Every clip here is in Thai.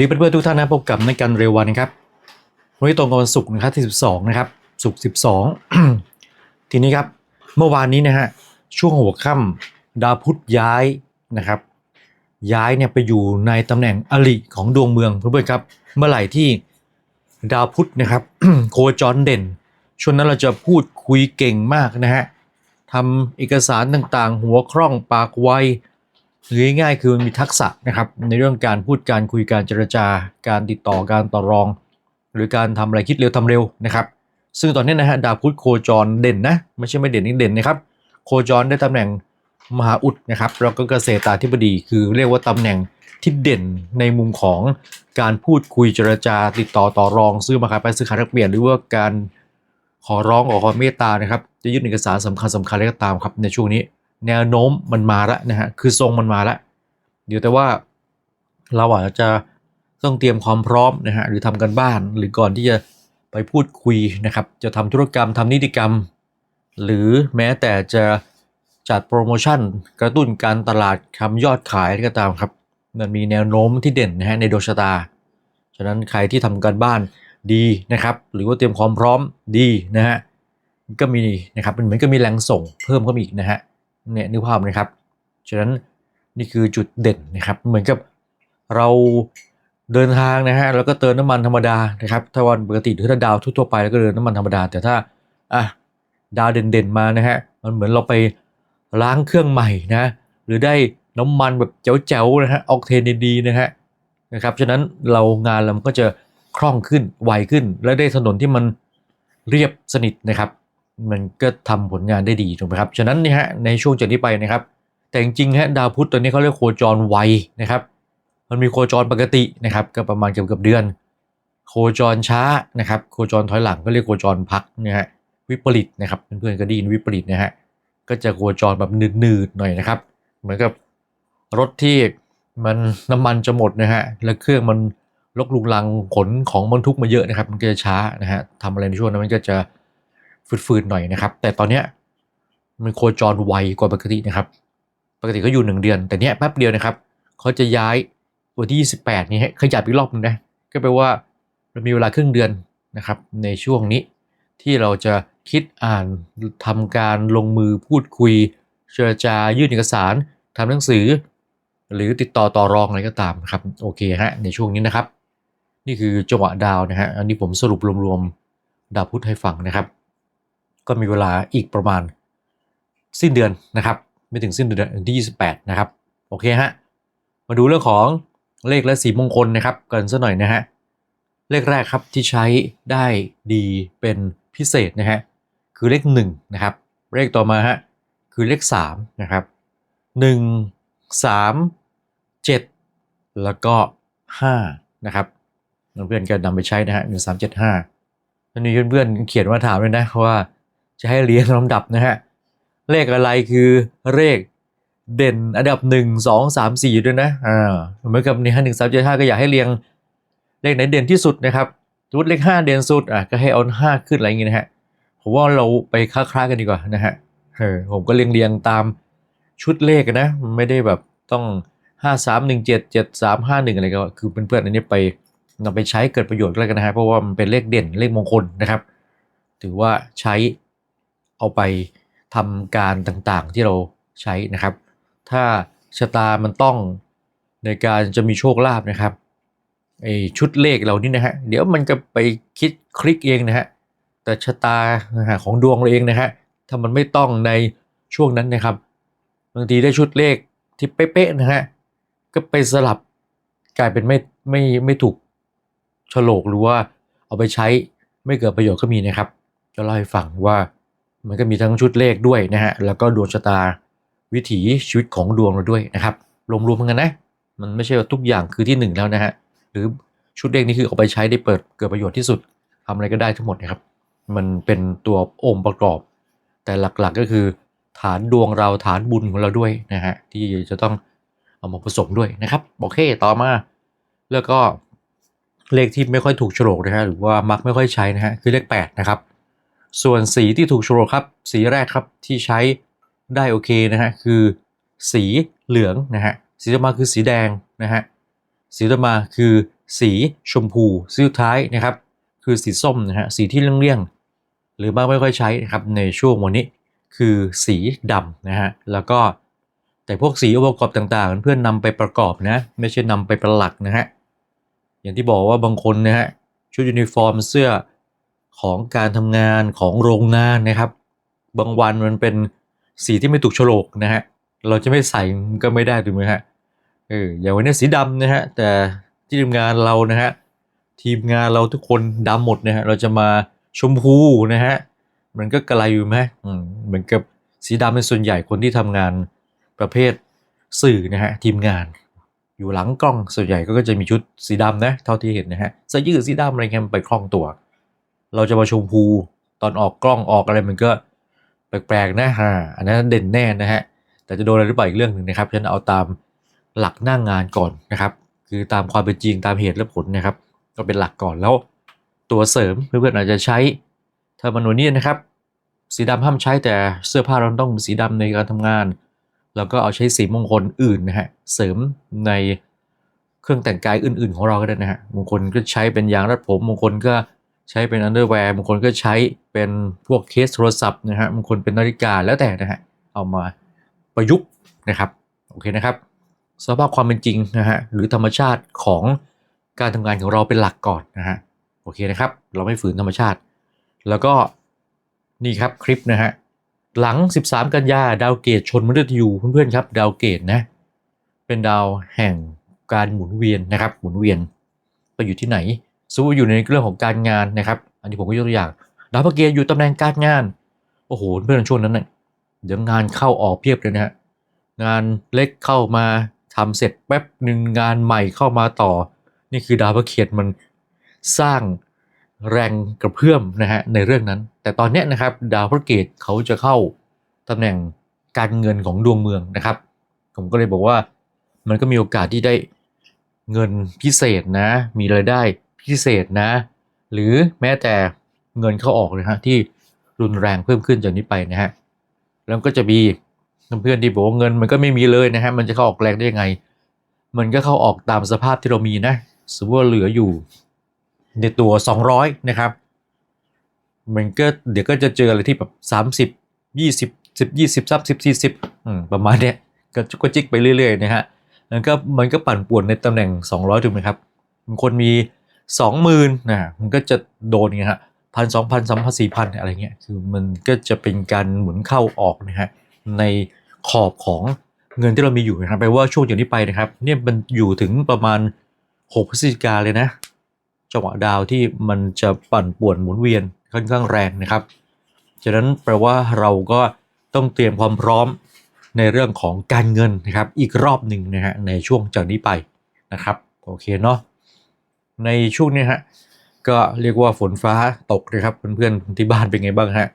วัสดีเพื่อนๆทุกท่านนะพบกับในการเร็ววันนะครับวันนี้ตรงกับวันศุกร์นะครับที่ 12 นะครับศุกร์12 ทีนี้ครับเมื่อวานนี้นะฮะช่วงหัวค่ำดาวพุธย้ายนะครับ ย้ายเนี่ยไปอยู่ในตำแหน่งอลิของดวงเมืองเพื่อนๆครับ เมื่อไหร่ที่ดาวพุธนะครับโคจรเด่นช่วงนั้นเราจะพูดคุยเก่งมากนะฮะทำเอกสารต่างๆ หัวคล่องปากไว หรือง่ายๆคือมันมีทักษะนะครับในเรื่องการพูดการคุยการเจรจาการติดต่อการต่อรอง หรือการทำอะไรคิดเร็วทำเร็วนะครับ ซึ่งตอนนี้นะฮะดาวพุธโคจรเด่นนะไม่ใช่ไม่เด่นนี่เด่นนะครับ โคจรได้ตำแหน่งมหาอุดนะครับแล้วก็เกษตราธิบดี คือเรียกว่าตำแหน่งที่เด่นในมุมของการพูดคุยเจรจาติดต่อต่อรองซื้อมาขายไปซื้อขายแลกเปลี่ยนหรือว่าการขอร้องขอความเมตตานะครับ จะยื่นเอกสารสำคัญสำคัญอะไรก็ตามครับในช่วงนี้ แนวโน้มมันมาแล้วนะฮะคือทรงมันมาแล้วเดี๋ยวแต่ว่าเราอาจจะต้องเตรียมความพร้อมนะฮะหรือทำกันบ้านหรือก่อนที่จะไปพูดคุยนะครับ จะทำธุรกรรมทำนิติกรรม หรือแม้แต่จะจัดโปรโมชั่น กระตุ้นการตลาดทำยอดขายก็ตามครับมันมีแนวโน้มที่เด่นนะฮะในดวงชะตา ฉะนั้นใครที่ทำการบ้านดีนะครับ หรือว่าเตรียมความพร้อมดีนะฮะก็มีนะครับมันเหมือนก็มีแรงส่งเพิ่มเข้ามาอีกนะฮะ เนี่ยนึกภาพนะครับ ฉะนั้นนี่คือจุดเด่นนะครับ เหมือนกับเราเดินทางนะฮะแล้วก็เติมน้ำมันธรรมดานะครับถ้าวันปกติหรือถ้าดาวทั่วไปแล้วก็เดินน้ำมันธรรมดา แต่ถ้าอะดาวเด่นๆมานะฮะมันเหมือนเราไปล้างเครื่องใหม่นะหรือได้น้ำมันแบบแจ๋วๆนะฮะออกเทนดีๆนะฮะนะครับฉะนั้นเรางานเราก็จะคล่องขึ้นไวขึ้น และได้ถนนที่มันเรียบสนิทนะครับ มันก็ทำผลงานได้ดีถูกไหมครับ ฉะนั้นนี่ฮะในช่วงจากนี้ไปนะครับ แต่จริงๆฮะดาวพุธตัวนี้เขาเรียกโคจรไวนะครับ มันมีโคจรปกตินะครับก็ประมาณเกือบกับเดือน โคจรช้านะครับโคจรถอยหลังก็เรียกโคจรพักนะฮะวิปริตนะครับเพื่อนๆก็ไดีนวิปริตนะฮะก็จะโคจรแบบนืดๆหน่อยนะครับ เหมือนกับรถที่มันน้ำมันจะหมดนะฮะแล้วเครื่องมันลกลุงลังขนของบรรทุกมาเยอะนะครับ มันก็จะช้านะฮะทำอะไรในช่วงนั้นมันก็จะ ฟืดๆหน่อยนะครับ แต่ตอนเนี้ยมันโคจรไวกว่าปกตินะครับ ปกติก็อยู่หนึ่งเดือน แต่เนี้ยแป๊บเดียวนะครับเขาจะย้ายวันที่ 28 นี้ให้ขยับอีกรอบนึงนะก็แปลว่าเรามีเวลาครึ่งเดือนนะครับ ในช่วงนี้ที่เราจะคิดอ่านทำการลงมือพูดคุยเจรจายื่นเอกสารทำหนังสือ หรือติดต่อต่อรองอะไรก็ตามครับโอเคฮะในช่วงนี้นะครับ นี่คือจังหวะดาวนะฮะอันนี้ผมสรุปรวมๆดาวพุธให้ฟังนะครับ ก็มีเวลาอีกประมาณสิ้นเดือนนะครับ ไม่ถึงสิ้นเดือนที่ 28 นะครับ โอเคฮะ มาดูเรื่องของเลขและสีมงคลนะครับกันสักหน่อยนะฮะ เลขแรกครับที่ใช้ได้ดีเป็นพิเศษนะฮะ คือเลข1นะครับ เลขต่อมาฮะ คือเลข3นะครับ 1 3 7 แล้วก็5นะครับเพื่อนๆก็นำไปใช้นะฮะ1 3 7 5ตอนนี้เพื่อนๆเขียนมาถามเลยนะว่า จะให้เรียงลำดับนะฮะ เลขอะไรคือเลขเด่นอันดับหนึ่งสองสามสี่ด้วยนะ อ่า เหมือนกับในห้าหนึ่งสามเจ็ดห้าก็อยากให้เรียงเลขไหนเด่นที่สุดนะครับสมมติเลขห้าเด่นสุด อะก็ให้เอาห้าขึ้นอะไรอย่างงี้นะฮะ ผมว่าเราไปค้าๆกันดีกว่านะฮะ เออ ผมก็เรียงเรียงตามชุดเลขนะ ไม่ได้แบบต้องห้าสามหนึ่งเจ็ดเจ็ดสามห้าหนึ่งอะไรก็ คือเพื่อนๆอันนี้ไปนำไปใช้เกิดประโยชน์ก็แล้วกันนะฮะ เพราะว่ามันเป็นเลขเด่นเลขมงคลนะครับ ถือว่าใช้ เอาไปทำการต่างๆที่เราใช้นะครับ ถ้าชะตามันต้องในการจะมีโชคลาภนะครับไอชุดเลขเรานี่นะฮะเดี๋ยวมันก็ไปคิดคลิกเองนะฮะแต่ชะตาของดวงเราเองนะฮะถ้ามันไม่ต้องในช่วงนั้นนะครับบางทีได้ชุดเลขที่เป๊ะๆนะฮะก็ไปสลับกลายเป็นไม่ไม่ไม่ถูกโฉลกหรือว่าเอาไปใช้ไม่เกิดประโยชน์ก็มีนะครับจะเล่าให้ฟังว่า มันก็มีทั้งชุดเลขด้วยนะฮะ แล้วก็ดวงชะตาวิถีชีวิตของดวงเราด้วยนะครับ รวมๆกันนะ มันไม่ใช่ว่าทุกอย่างคือที่หนึ่งแล้วนะฮะ หรือชุดเลขนี้คือเอาไปใช้ได้เปิดเกิดประโยชน์ที่สุดทำอะไรก็ได้ทั้งหมดนะครับ มันเป็นตัวองค์ประกอบ แต่หลักๆก็คือ ฐานดวงเราฐานบุญของเราด้วยนะฮะที่จะต้องเอามาผสมด้วยนะครับโอเคต่อมา แล้วก็เลขที่ไม่ค่อยถูกโฉลกนะฮะหรือว่ามักไม่ค่อยใช้นะฮะคือเลข8นะครับ ส่วนสีที่ถูกโฉลกครับ สีแรกครับที่ใช้ได้โอเคนะฮะคือสีเหลืองนะฮะสีต่อมาคือสีแดงนะฮะสีต่อมาคือสีชมพูสีสุดท้ายนะครับ คือสีส้มนะฮะสีที่เลี่ยงๆหรือบ้างไม่ค่อยใช้นะครับในช่วงวันนี้คือสีดำนะฮะแล้วก็แต่พวกสีองค์ประกอบต่างๆ เพื่อนนำไปประกอบนะไม่ใช่นำไปประหลักนะฮะอย่างที่บอกว่าบางคนนะฮะชุดยูนิฟอร์มเสื้อ ของการทำงานของโรงงานนะครับ บางวันมันเป็นสีที่ไม่ถูกโฉลกนะฮะเราจะไม่ใส่ก็ไม่ได้ถูกไหมฮะเอออย่างวันนี้สีดำนะฮะแต่ที่ทำงานเรานะฮะทีมงานเราทุกคนดำหมดนะฮะเราจะมาชมพูนะฮะมันก็กระไรอยู่ไหมเหมือนกับสีดำเป็นส่วนใหญ่คนที่ทำงานประเภทสื่อนะฮะทีมงานอยู่หลังกล้องส่วนใหญ่ก็จะมีชุดสีดำนะเท่าที่เห็นนะฮะเสื้อยืดสีดำอะไรเงี้ยมันไปคล่องตัว เราจะมาชมพูตอนออกกล้องออกอะไรมันก็แปลกๆนะฮะอันนั้นเด่นแน่นะฮะแต่จะโดนอะไรหรือเปล่าอีกเรื่องหนึ่งนะครับฉันเอาตามหลักหน้างงานก่อนนะครับ คือตามความเป็นจริงตามเหตุและผลนะครับ ก็เป็นหลักก่อนแล้ว ตัวเสริมเพื่อนๆอาจจะใช้ถ้ามันวันนี้นะครับ สีดำห้ามใช้แต่เสื้อผ้าเราต้องสีดำในการทำงาน แล้วก็เอาใช้สีมงคลอื่นนะฮะเสริมในเครื่องแต่งกายอื่น ๆ ของเราก็ได้นะฮะบางคนก็ใช้เป็นยางรัดผมบางคนก็ ใช้เป็นอันเดอร์แวร์บางคนก็ใช้เป็นพวกเคสโทรศัพท์นะฮะบางคนเป็นนาฬิกาแล้วแต่นะฮะเอามาประยุกต์นะครับโอเคนะครับสภาพความเป็นจริงนะฮะหรือธรรมชาติของการทำงานของเราเป็นหลักก่อนนะฮะโอเคนะครับ เราไม่ฝืนธรรมชาติ แล้วก็นี่ครับคลิปนะฮะหลัง 13 กันยาดาวเกตชนมฤตยูเพื่อนๆครับ ดาวเกตนะเป็นดาวแห่งการหมุนเวียนนะครับ หมุนเวียนไปอยู่ที่ไหน สมมติอยู่ในเรื่องของการงานนะครับ อันนี้ผมก็ยกตัวอย่างดาวพระเกตอยู่ตำแหน่งการงาน โอ้โห เพื่อนช่วงนั้นน่ะเดี๋ยวงานเข้าออกเพียบเลยนะฮะ งานเล็กเข้ามาทำเสร็จแป๊บหนึ่งงานใหม่เข้ามาต่อ นี่คือดาวพระเกียรติมันสร้างแรงกระเพื่อมนะฮะในเรื่องนั้น แต่ตอนนี้นะครับดาวพระเกตเขาจะเข้าตำแหน่งการเงินของดวงเมืองนะครับ ผมก็เลยบอกว่ามันก็มีโอกาสที่ได้เงินพิเศษนะ มีรายได้ พิเศษนะ หรือแม้แต่เงินเข้าออกนะฮะที่รุนแรงเพิ่มขึ้นจากนี้ไปนะฮะแล้วก็จะมีเพื่อนที่บอกว่าเงินมันก็ไม่มีเลยนะฮะมันจะเข้าออกแรงได้ยังไง มันก็เข้าออกตามสภาพที่เรามีนะสมมติว่าเหลืออยู่ในตัว 200 นะครับมันก็เดี๋ยวก็จะเจออะไรที่แบบ 30 20 10 20 30 40อืมประมาณเนี้ยก็ก็จิกไปเรื่อยๆนะฮะมันก็มันก็ปั่นป่วนในตำแหน่ง 200 ถูกไหมครับคนมี บางคนมี20,000นะมันก็จะโดนไงฮะพันสองพันสามพันสี่พันอะไรเงี้ยคือมันก็จะเป็นการหมุนเข้าออกนะฮะในขอบของเงินที่เรามีอยู่นะครับแปลว่าช่วงจากนี้ไปนะครับเนี่ยมันอยู่ถึงประมาณ6พฤศจิกาเลยนะจังหวะดาวที่มันจะปั่นป่วนหมุนเวียนค่อนข้างแรงนะครับฉะนั้นแปลว่าเราก็ต้องเตรียมความพร้อมในเรื่องของการเงินนะครับ อีกรอบหนึ่งนะฮะในช่วงจากนี้ไปนะครับ โอเคเนาะ ในช่วงนี้ฮะก็เรียกว่าฝนฟ้าตกนะครับเพื่อนๆที่บ้านเป็นไงบ้างฮะ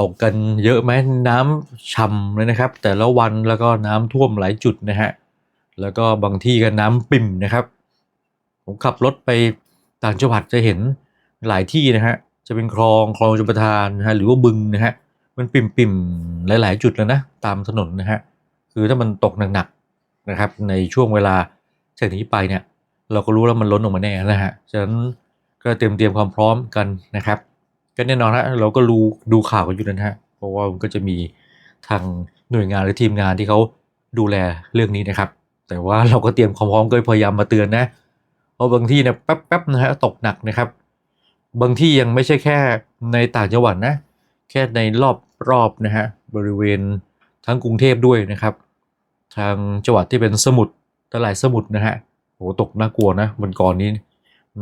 ตกกันเยอะไหมน้ำช่ำเลยนะครับ แต่ละวันแล้วก็น้ำท่วมหลายจุดนะฮะแล้วก็บางที่ก็น้ำปิ่มนะครับ ผมขับรถไปต่างจังหวัดจะเห็นหลายที่นะฮะจะเป็นคลองคลองจุปทานนะฮะหรือว่าบึงนะฮะมันปิ่มปิ่มๆหลาย ๆ จุดแล้วนะตามถนนนะฮะคือถ้ามันตกหนักๆนะครับในช่วงเวลาจากนี้ไปเนี่ย เราก็รู้แล้วมันล้นออกมาแน่นะฮะฉะนั้นก็เตรียมเตรียมความพร้อมกันนะครับ ก็แน่นอนฮะเราก็รู้ดูข่าวกันอยู่นะฮะเพราะว่ามันก็จะมีทางหน่วยงานหรือทีมงานที่เขาดูแลเรื่องนี้นะครับ แต่ว่าเราก็เตรียมความพร้อมก็พยายามมาเตือนนะเพราะบางที่เนี่ยแป๊บๆนะฮะตกหนักนะครับ บางที่ยังไม่ใช่แค่ในต่างจังหวัดนะ แค่ในรอบรอบนะฮะบริเวณทั้งกรุงเทพด้วยนะครับ ทางจังหวัดที่เป็นสมุทรตลาดสมุทรนะฮะ โหตกน่ากลัวนะวันก่อนนี้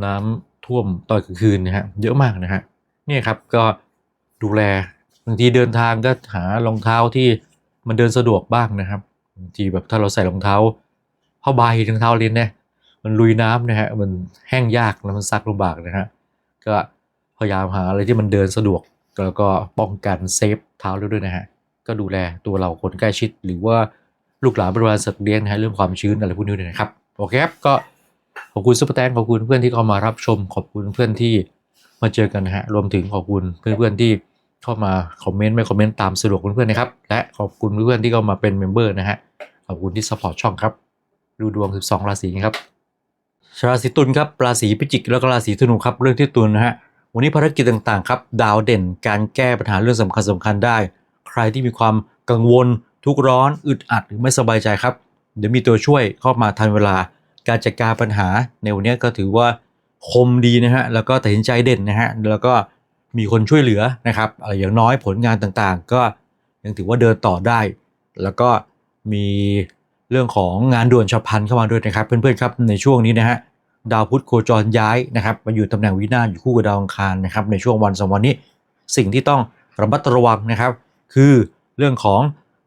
น้ำท่วมตอนกลางคืนนะฮะเยอะมากนะฮะนี่ครับก็ดูแลบางทีเดินทางก็หารองเท้าที่มันเดินสะดวกบ้างนะครับบางทีแบบถ้าเราใส่รองเท้าผ้าใบรองเท้าเรียนเนี่ยมันลุยน้ำนะฮะมันแห้งยากแล้วมันซักลำบากนะฮะก็พยายามหาอะไรที่มันเดินสะดวกแล้วก็ป้องกันเซฟเท้าด้วยนะฮะก็ดูแลตัวเราคนใกล้ชิด หรือว่าลูกหลานบริวารสัตว์เลี้ยงนะฮะเรื่องความชื้นอะไรพวกนี้ด้วยนะครับ โอเคครับก็ขอบคุณซุปเปอร์แตงขอบคุณเพื่อนที่เข้ามารับชม ขอบคุณเพื่อนที่มาเจอกันนะฮะรวมถึงขอบคุณเพื่อนๆที่เข้ามาคอมเมนต์ไม่คอมเมนต์ตามสะดวกเพื่อนๆนะครับและขอบคุณเพื่อนๆที่เข้ามาเป็นเมมเบอร์นะฮะขอบคุณที่สปอร์ตช่องครับดูดวง 12 ราศีครับราศีตุลครับราศีพิจิกแล้วก็ราศีธนูครับเรื่องที่ตุลนะฮะวันนี้ภารกิจต่างๆครับดาวเด่นการแก้ปัญหาเรื่องสำคัญสำคัญได้ ใครที่มีความกังวล ทุกข์ร้อนอึดอัดหรือไม่สบายใจครับ เดี๋ยวมีตัวช่วยเข้ามาทันเวลา การจัดการปัญหาในวันนี้ก็ถือว่าคมดีนะฮะแล้วก็ตัดสินใจเด่นนะฮะแล้วก็มีคนช่วยเหลือนะครับอะไรอย่างน้อยผลงานต่างๆ ก็ยังถือว่าเดินต่อได้ แล้วก็มีเรื่องของงานด่วนฉับพลันเข้ามาด้วยนะครับ เพื่อนๆครับในช่วงนี้นะฮะดาวพุธโคจรย้ายนะครับมาอยู่ตำแหน่งวินาศอยู่คู่กับดาวอังคารนะครับในช่วงวันสองวันนี้สิ่งที่ต้องระมัดระวังนะครับ คือเรื่องของ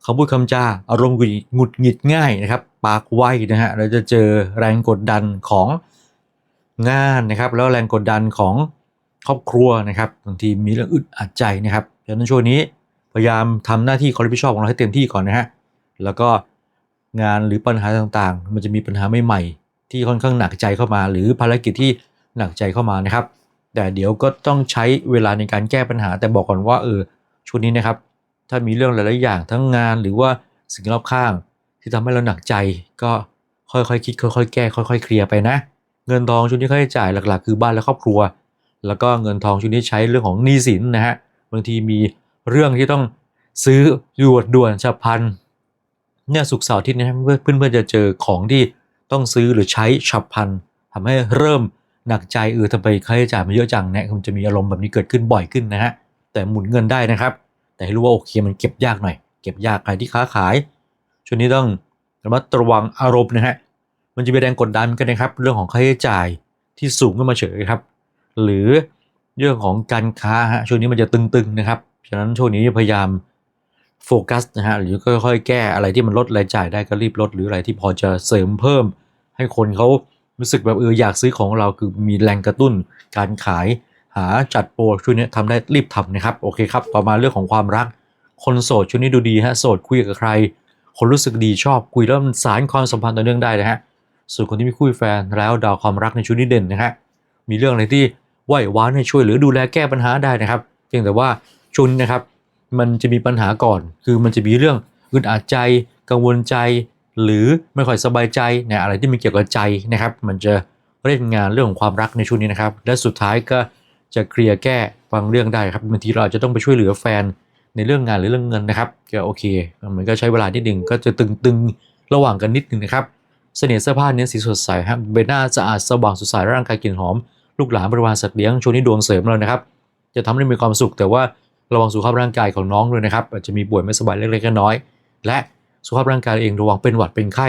คำพูดคำจาอารมณ์หงุดหงิดง่ายนะครับ ปากไวนะฮะเราจะเจอแรงกดดันของงานนะครับ แล้วแรงกดดันของครอบครัวนะครับบางทีมีเรื่องอึดอัดใจนะครับฉะนั้นช่วงนี้พยายามทำหน้าที่ความรับผิดชอบของเราให้เต็มที่ก่อนนะฮะแล้วก็งานหรือปัญหาต่างๆ มันจะมีปัญหาใหม่ๆที่ค่อนข้างหนักใจเข้ามา หรือภารกิจที่หนักใจเข้ามานะครับ แต่เดี๋ยวก็ต้องใช้เวลาในการแก้ปัญหา แต่บอกก่อนว่าเออช่วงนี้นะครับ ถ้ามีเรื่องหลาย ๆ อย่างทั้งงานหรือว่าสิ่งรอบข้าง ที่ทำให้เราหนักใจก็ค่อย ๆ คิด ค่อย ๆ แก้ ค่อย ๆ เคลียร์ไปนะ เงินทองช่วงนี้ค่าใช้จ่ายหลัก ๆ คือบ้านและครอบครัว แล้วก็เงินทองช่วงนี้ใช้เรื่องของหนี้สินนะฮะบางทีมีเรื่องที่ต้องซื้อด่วนด่วนฉับพลันเนี่ยสุกเสาร์อาทิตย์นะครับเพื่อนๆจะเจอของที่ต้องซื้อหรือใช้ฉับพลันทำให้เริ่มหนักใจเออทำไมค่าใช้จ่ายมันเยอะจังเนี่ยมันจะมีอารมณ์แบบนี้เกิดขึ้นบ่อยขึ้นนะฮะแต่หมุนเงินได้นะครับ แต่ให้รู้ว่าโอเคมันเก็บยากหน่อย เก็บยากใครที่ค้าขายช่วงนี้ต้องระมัดระวังอารมณ์นะฮะมันจะมีแรงกดดันกันนะครับ เรื่องของค่าใช้จ่ายที่สูงขึ้นมาเฉยครับ หรือเรื่องของการค้าฮะช่วงนี้มันจะตึงๆนะครับฉะนั้นช่วงนี้พยายามโฟกัสนะฮะหรือค่อยๆ แก้อะไรที่มันลดรายจ่ายได้ก็รีบลด หรืออะไรที่พอจะเสริมเพิ่ม ให้คนเขารู้สึกแบบเอออยากซื้อของเราคือมีแรงกระตุ้นการขาย หาจัดโปรช่วงนี้ทำได้รีบทำนะครับ โอเคครับ ต่อมาเรื่องของความรัก คนโสดช่วงนี้ดูดีฮะโสดคุยกับใคร คนรู้สึกดีชอบคุยแล้วมันสารความสัมพันธ์ต่อเนื่องได้นะฮะส่วนคนที่มีคู่แฟนแล้วดาวความรักในช่วงนี้เด่นนะฮะมีเรื่องอะไรที่ไหวหวานให้ช่วยหรือดูแลแก้ปัญหาได้นะครับ เพียงแต่ว่าช่วงนี้นะครับ มันจะมีปัญหาก่อน คือมันจะมีเรื่องอึดอัดใจ กังวลใจ หรือไม่ค่อยสบายใจเนี่ยอะไรที่มันเกี่ยวกับใจนะครับ มันจะเล่นงานเรื่องของความรักในช่วงนี้นะครับ และสุดท้ายก็ จะเคลียร์แก้บางเรื่องได้ครับบางทีเราอาจจะต้องไปช่วยเหลือแฟนในเรื่องงานหรือเรื่องเงินนะครับก็โอเคมันก็ใช้เวลานิดหนึ่งก็จะตึงๆระหว่างกันนิดหนึ่งนะครับเสน่ห์เสื้อผ้าเนี้ยสีสดใสครับใบหน้าสะอาดสว่างสดใสร่างกายกลิ่นหอม ลูกหลานบริวารสัตว์เลี้ยงช่วงนี้ดวงเสริมเรานะครับ จะทำให้มีความสุขแต่ว่าระวังสุขภาพร่างกายของน้องด้วยนะครับอาจจะมีป่วยไม่สบายเล็กๆน้อยๆและสุขภาพร่างกายเองระวังเป็นหวัดเป็นไข้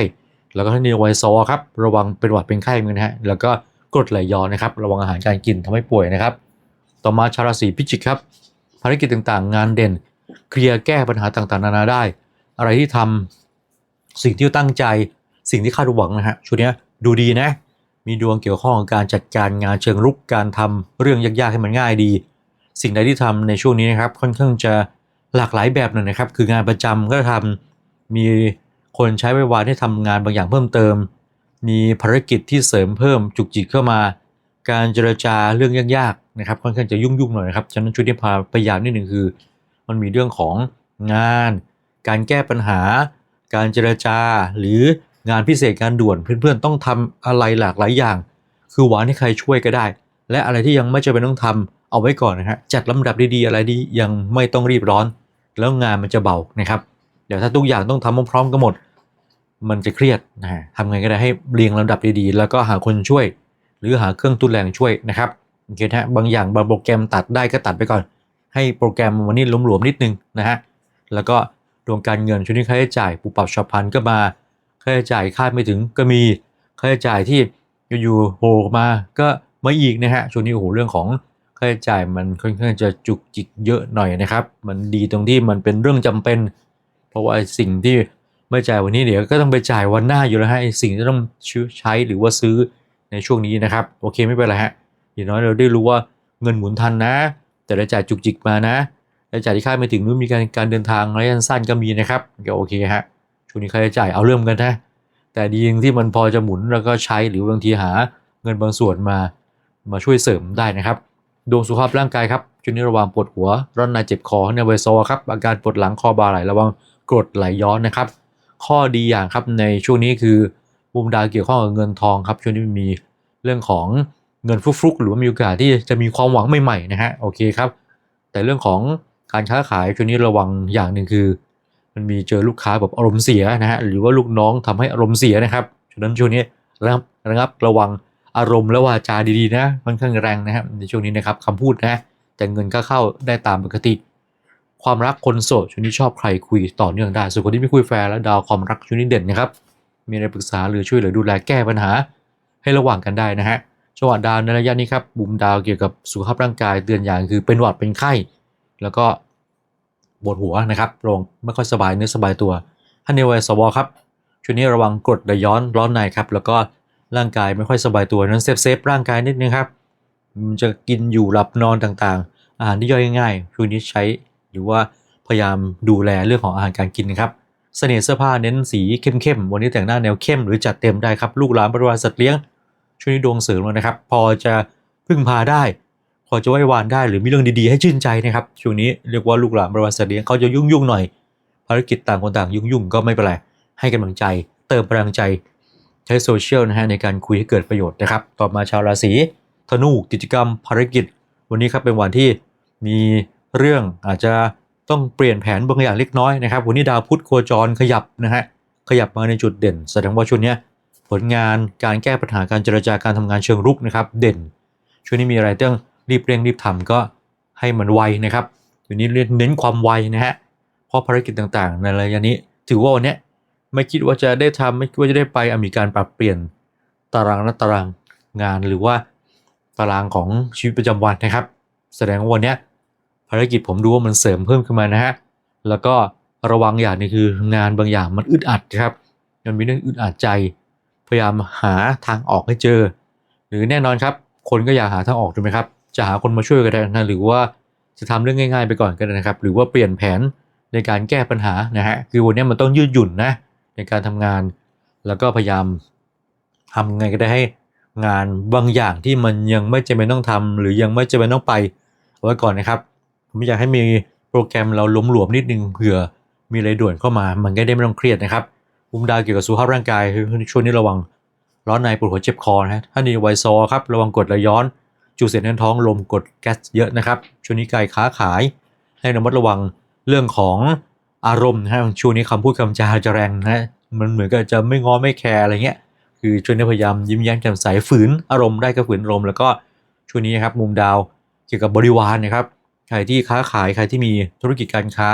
แล้วก็ท่านในวัยซอครับระวังเป็นหวัดเป็นไข้เหมือนกันะฮะแล้วก็กรดไหลย้อนนะครับ ระวังอาหารการกินทำให้ป่วยนะครับ ต่อมาชาราศีพิจิกครับ ภารกิจต่างๆ งานเด่น เคลียร์แก้ปัญหาต่างๆ นานาได้ อะไรที่ทำสิ่งที่ตั้งใจ สิ่งที่คาดหวังนะฮะช่วงนี้ดูดีนะ มีดวงเกี่ยวข้องกับการจัดการงานเชิงรุกการทำเรื่องยากๆให้มันง่ายดี สิ่งใดที่ทำในช่วงนี้นะครับค่อนข้างจะหลากหลายแบบหน่อยนะครับ คืองานประจำก็ทำมีคนใช้ไว้วานให้ทำงานบางอย่างเพิ่มเติม มีภารกิจที่เสริมเพิ่มจุกจิกเข้ามา การเจรจาเรื่องยาก นะครับค่อนข้างจะยุ่งๆหน่อยนะครับฉะนั้นช่วงนี้พาพยายามนิดหนึ่งคือ มันมีเรื่องของงาน การแก้ปัญหา การเจรจา หรืองานพิเศษงานด่วนเพื่อนๆต้องทำอะไรหลากหลายอย่าง คือหวานให้ใครช่วยก็ได้ และอะไรที่ยังไม่จำเป็นต้องทำเอาไว้ก่อนนะฮะจัดลำดับดีๆอะไรที่ยังไม่ต้องรีบร้อน แล้วงานมันจะเบานะครับเดี๋ยวถ้าทุกอย่างต้องทำพร้อมๆกันหมด มันจะเครียดนะฮะทำไงก็ได้ให้เรียงลำดับดีๆ แล้วก็หาคนช่วย หรือหาเครื่องทุนแรงช่วยนะครับ โอเคนะฮะบางอย่างบางโปรแกรมตัดได้ก็ตัดไปก่อน ให้โปรแกรมวันนี้ลมหลวมนิดนึงนะฮะแล้วก็ดวงการเงินช่วงนี้ค่าใช้จ่ายปุบปับฉับพลันก็มาค่าใช้จ่ายคาดไม่ถึงก็มีค่าใช้จ่ายที่อยู่ๆโผล่มาก็มาอีกนะฮะช่วงนี้โอ้โหเรื่องของค่าใช้จ่ายมันค่อนข้างจะจุกจิกเยอะหน่อยนะครับ มันดีตรงที่มันเป็นเรื่องจำเป็น เพราะว่าสิ่งที่ไม่จ่ายวันนี้เดี๋ยวก็ต้องไปจ่ายวันหน้าอยู่แล้วฮะไอ้สิ่งที่ต้องใช้หรือว่าซื้อในช่วงนี้นะครับ โอเคไม่เป็นไรฮะ อย่างน้อยเราได้รู้ว่าเงินหมุนทันนะ แต่รายจ่ายจุกจิกมานะรายจ่ายที่คาดไม่ถึงนู้นมีการการเดินทางระยะสั้นก็มีนะครับก็โอเคฮะช่วงนี้ค่าใช้จ่ายเอาเรื่องกันนะแต่ดีอย่างที่มันพอจะหมุนแล้วก็ใช้หรือบางทีหาเงินบางส่วนมามาช่วยเสริมได้นะครับดวงสุขภาพร่างกายครับช่วงนี้ระวังปวดหัว ร้อนในเจ็บคอในไวโซครับอาการปวดหลังคอบ่าไหลระวังกรดไหลย้อนนะครับ ข้อดีอย่างครับในช่วงนี้คือมุมดาวเกี่ยวข้องกับเงินทองครับช่วงนี้มีเรื่องของ เงินฟุกๆหรือว่ามีโอกาสที่จะมีความหวังใหม่ๆนะฮะโอเคครับ แต่เรื่องของการค้าขายช่วงนี้ระวังอย่างหนึ่งคือ มันมีเจอลูกค้าแบบอารมณ์เสียนะฮะหรือว่าลูกน้องทำให้อารมณ์เสียนะครับฉะนั้นช่วงนี้ระงับระงับระวังอารมณ์และวาจาดีๆนะค่อนข้างแรงนะครับในช่วงนี้นะครับคำพูดนะแต่เงินก็เข้าได้ตามปกติ ความรักคนโสดช่วงนี้ชอบใครคุยต่อเนื่องได้ส่วนคนที่ไม่คุยแฟนแล้วดาวความรักช่วงนี้เด่นนะครับมีอะไรปรึกษาหรือช่วยเหลือดูแลแก้ปัญหาให้ระหว่างกันได้นะฮะ จังหวะดาวในระยะนี้ครับบุมดาวเกี่ยวกับสุขภาพร่างกายเตือนอย่างคือเป็นหวัดเป็นไข้ แล้วก็ปวดหัวนะครับโรงไม่ค่อยสบายเนื้อสบายตัวท่านในวัยสวครับช่วงนี้ระวังกรดไหลย้อนร้อนในครับแล้วก็ร่างกายไม่ค่อยสบายตัวนั้นเซฟเซฟร่างกายนิดนึงครับจะกินอยู่หลับนอนต่างๆ อาหารที่ย่อยง่ายช่วงนี้ใช้หรือว่าพยายามดูแลเรื่องของอาหารการกินนะครับเสน่ห์เสื้อผ้าเน้นสีเข้มๆวันนี้แต่งหน้าแนวเข้มหรือจัดเต็มได้ครับลูกหลานบริวารสัตว์เลี้ยง ช่วงนี้ดวงเสริมแล้วนะครับ พอจะพึ่งพาได้ พอจะไหว้วานได้หรือมีเรื่องดีๆ ให้ชื่นใจนะครับ ช่วงนี้เรียกว่าลูกหลานบริวารสัตว์เลี้ยงเขาจะยุ่งๆหน่อย ภารกิจต่างคนต่างยุ่งๆก็ไม่เป็นไรให้กำลังใจ เติมพลังใจใช้โซเชียลนะฮะในการคุยให้เกิดประโยชน์นะครับ ต่อมาชาวราศีธนูกิจกรรมภารกิจ วันนี้ครับเป็นวันที่มีเรื่องอาจจะต้องเปลี่ยนแผนบางอย่างเล็กน้อยนะครับ วันนี้ดาวพุธโคจรขยับนะฮะขยับมาในจุดเด่น แสดงว่าช่วงนี้ ผลงานการแก้ปัญหาการเจรจาการทำงานเชิงรุกนะครับ เด่น ช่วงนี้มีอะไรต้องรีบเร่งรีบทำก็ให้มันไวนะครับอยู่นี้เน้นความไวนะฮะเพราะภารกิจต่างๆ ในระยะนี้ ถือว่าวันนี้ไม่คิดว่าจะได้ทำไม่คิดว่าจะได้ไปมีการปรับเปลี่ยนตารางและตารางงานหรือว่าตารางของชีวิตประจำวันนะครับ แสดงว่าวันนี้ภารกิจผมดูว่ามันเสริมเพิ่มขึ้นมานะฮะแล้วก็ระวังอย่างนึงคืองานบางอย่างมันอึดอัดครับมันมีเรื่องอึดอัดใจ ยายามหาทางออกให้เจอ หรือแน่นอนครับ คนก็อยากหาทางออกถูกไหมครับ จะหาคนมาช่วยก็ได้นะหรือว่าจะทำเรื่องง่าย ๆ ไปก่อนก็ได้นะครับ หรือว่าเปลี่ยนแผนในการแก้ปัญหานะฮะคือวันนี้มันต้องยืดหยุ่นนะในการทำงาน แล้วก็พยายามทำไงก็ได้ให้งานบางอย่างที่มันยังไม่จำเป็นต้องทำหรือยังไม่จำเป็นต้องไปเอาไว้ก่อนนะครับผมอยากให้มีโปรแกรมเราล้มหลวมนิดนึงเผื่อมีอะไรด่วนเข้ามา มันก็ได้ไม่ต้องเครียดนะครับ ภูมิดาวเกี่ยวกับสุขภาพร่างกายช่วงนี้ระวัง ร้อนในปวดหัวเจ็บคอนะฮะถ้าในไวซอครับระวังกดไหลย้อน จุเสียดแน่นท้องลมกดแก๊สเยอะนะครับช่วงนี้การค้าขาย ให้ระมัดระวังเรื่องของอารมณ์นะฮะช่วงนี้คำพูดคำจาจะแรงนะฮะมันเหมือนกับจะไม่ง้อไม่แคร์อะไรเงี้ยคือช่วงนี้พยายามยิ้มแย้มแจ่มใสฝืนอารมณ์ได้ก็ฝืนอารมณ์แล้วก็ช่วงนี้นะครับมุมดาวเกี่ยวกับบริวารนะครับใครที่ค้าขายใครที่มีธุรกิจการค้า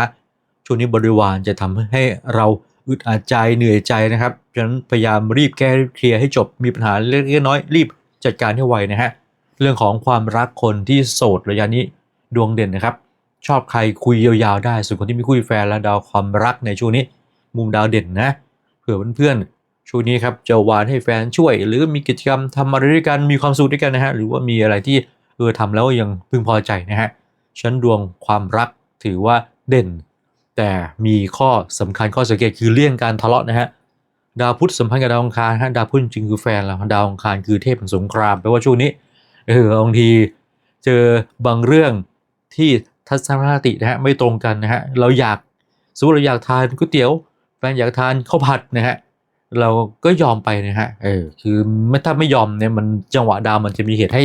ช่วงนี้บริวารจะทำให้เรา อึดอัดใจเหนื่อยใจนะครับฉะนั้นพยายามรีบแก้รีบเคลียร์ให้จบมีปัญหาเล็กๆน้อยๆรีบจัดการให้ไวนะฮะเรื่องของความรักคนที่โสดระยะนี้ดวงเด่นนะครับ ชอบใครคุยยาวๆได้ ส่วนคนที่ไม่คุยแฟนและดาวความรักในช่วงนี้ มุมดาวเด่นนะเผื่อเพื่อนๆช่วงนี้ครับจะวานให้แฟนช่วย หรือมีกิจกรรมทำอะไรด้วยกันมีความสุขด้วยกันนะฮะหรือว่ามีอะไรที่เออทำแล้วยังพึงพอใจนะฮะชั้นดวงความรักถือว่าเด่น แต่มีข้อสำคัญข้อสังเกตคือเลี่ยงการทะเลาะนะฮะดาวพุธสัมพันธ์กับดาวอังคารฮะดาวพุธจริงคือแฟนเราดาวอังคารคือเทพแห่งสงครามแปลว่าช่วงนี้เออบางทีเจอบางเรื่องที่ทัศนคตินะฮะไม่ตรงกันนะฮะเราอยากสมมติเราอยากทานก๋วยเตี๋ยวแฟนอยากทานข้าวผัดนะฮะเราก็ยอมไปนะฮะเออคือไม่ถ้าไม่ยอมเนี่ยมันจังหวะดาวมันจะมีเหตุให้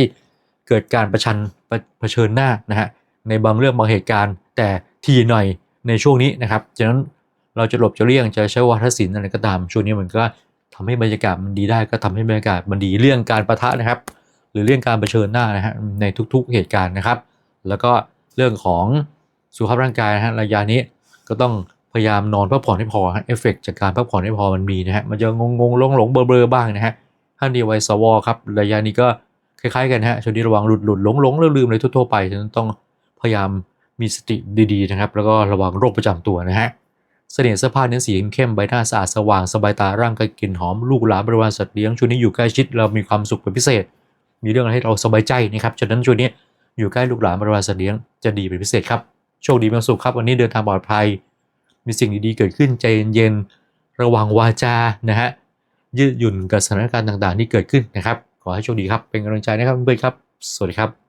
เกิดการประชันประเผชิญหน้านะฮะในบางเรื่องบางเหตุการณ์ แต่ทีหน่อย ในช่วงนี้นะครับฉะนั้นเราจะหลบจะเลี่ยงจะใช้วัฒนศิลป์อะไรก็ตาม ช่วงนี้มันก็ทำให้บรรยากาศมันดีได้ก็ทำให้บรรยากาศมันดีเรื่องการประทะนะครับ หรือเรื่องการเผชิญหน้านะฮะในทุกๆเหตุการณ์นะครับ แล้วก็เรื่องของสุขภาพร่างกายนะฮะระยะนี้ก็ต้องพยายามนอนพักผ่อนให้พอฮะเอฟเฟกจากการพักผ่อนให้พอมันมีนะฮะมันจะงงงหลงหลงเบลอเบลอๆบ้างนะฮะท่านดีไวสวครับระยะนี้ก็คล้ายๆกันฮะช่วงนี้ระวังหลุดหลุดหลงหลงลืมๆเลยทั่วๆไปฉะนั้นต้องพยายาม มีสติดีๆนะครับ แล้วก็ระวังโรคประจำตัวนะฮะเสน่ห์เสื้อผ้าเนื้อสีเข้มใบหน้าสะอาดสว่างสบายตาร่างกายกลิ่นหอมลูกหลานบริวารสัตว์เลี้ยงช่วงนี้อยู่ใกล้ชิดเรามีความสุขเป็นพิเศษ มีเรื่องอะไรให้เราสบายใจนะครับฉะนั้นช่วงนี้อยู่ใกล้ลูกหลานบริวารสัตว์เลี้ยงจะดีเป็นพิเศษครับโชคดีมีความสุขครับวันนี้เดินทางปลอดภัย มีสิ่งดีๆเกิดขึ้นใจเย็นๆระวังวาจานะฮะยืดหยุ่นกับสถานการณ์ต่างๆ ที่เกิดขึ้นนะครับ ขอให้โชคดีครับเป็นกำลังใจนะครับเพื่อนครับ สวัสดีครับ